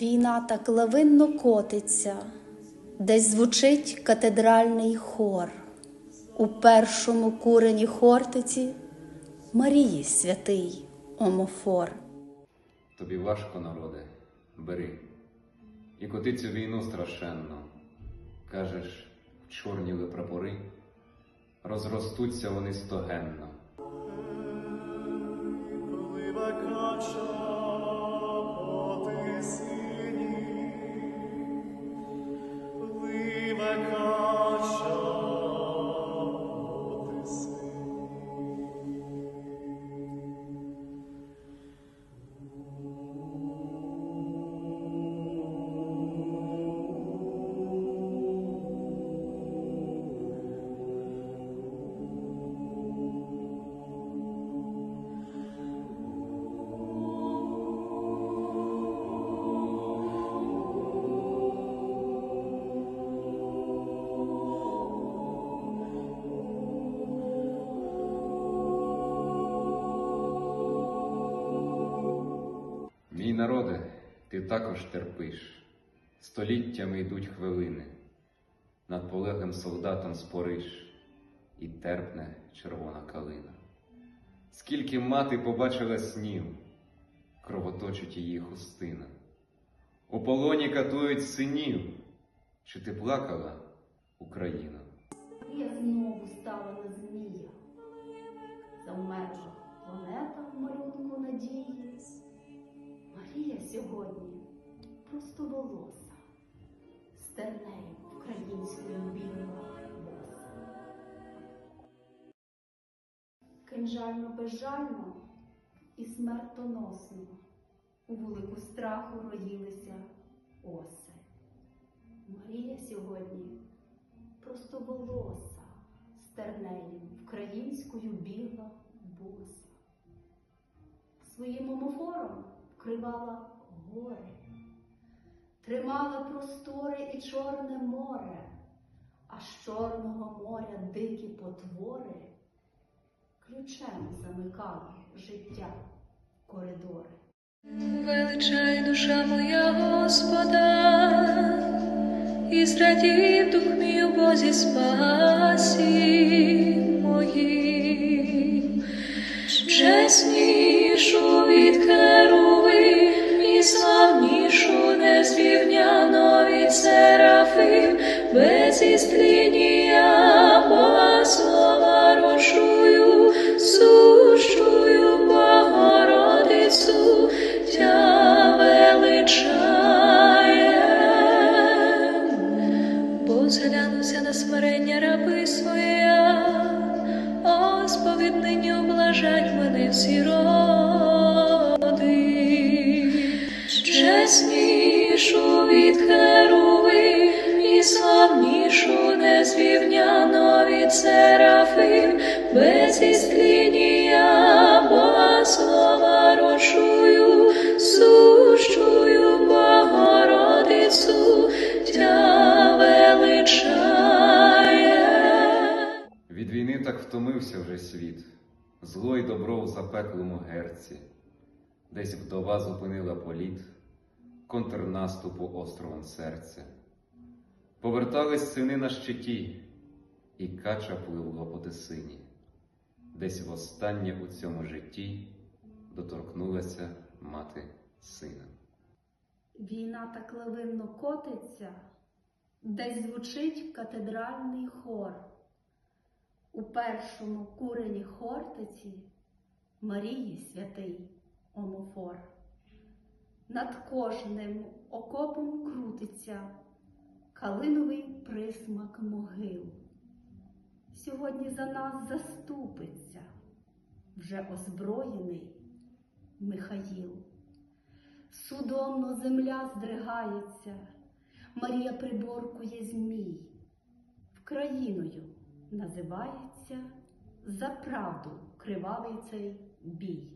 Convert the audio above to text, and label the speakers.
Speaker 1: Війна так лавинно котиться, десь звучить катедральний хор. У першому курені хортиці Марії святий Омофор.
Speaker 2: Тобі важко, народе, бери. І коти цю війну страшенно. Кажеш, вчорніли прапори, розростуться вони стогенно. Народе, ти також терпиш, століттями йдуть хвилини, над полеглим солдатом спориш, і терпне червона калина. Скільки мати побачила снів, кровоточить її хустина. У полоні катують синів. Чи ти плакала, Україна?
Speaker 1: Я знову стала на змія, просто волоса, стернею українською білого боса. Кинжально безжально і смертоносно у велику страху роїлися оси. Марія сьогодні просто волоса стернею українською біла боса. Своїм омофором вкривала гори, тримала простори і Чорне море, а з Чорного моря дикі потвори ключем замикали життя коридори.
Speaker 3: Величай душа моя Господа, і зрадів дух мій у Бозі спасі моїм. Чеснішу від серафим, без істління Бога слова рочую, сущую Богородицю, тя величає. Бо зглянуся на смирення раби своя, о, сповіднині облажать мене всі роди. Чеснішу від херуви славнішу незвівняно від серафим, без істління Бога слова рочую, сущую Богородицю, тя величає.
Speaker 2: Від війни так втомився вже світ, зло й добро в запеклому герці, десь вдова зупинила політ, контрнаступу островом серця. Повертались сини на щиті, і кача пливла по тисині, десь востаннє у цьому житті доторкнулася мати сина.
Speaker 1: Війна так лавинно котиться, десь звучить катедральний хор. У першому курені хортиці Марії святий Омофор. Над кожним окопом крутиться калиновий присмак могил. Сьогодні за нас заступиться вже озброєний Михаїл. Судомно земля здригається, Марія приборкує змій. Вкраїною називається за правду кривавий цей бій.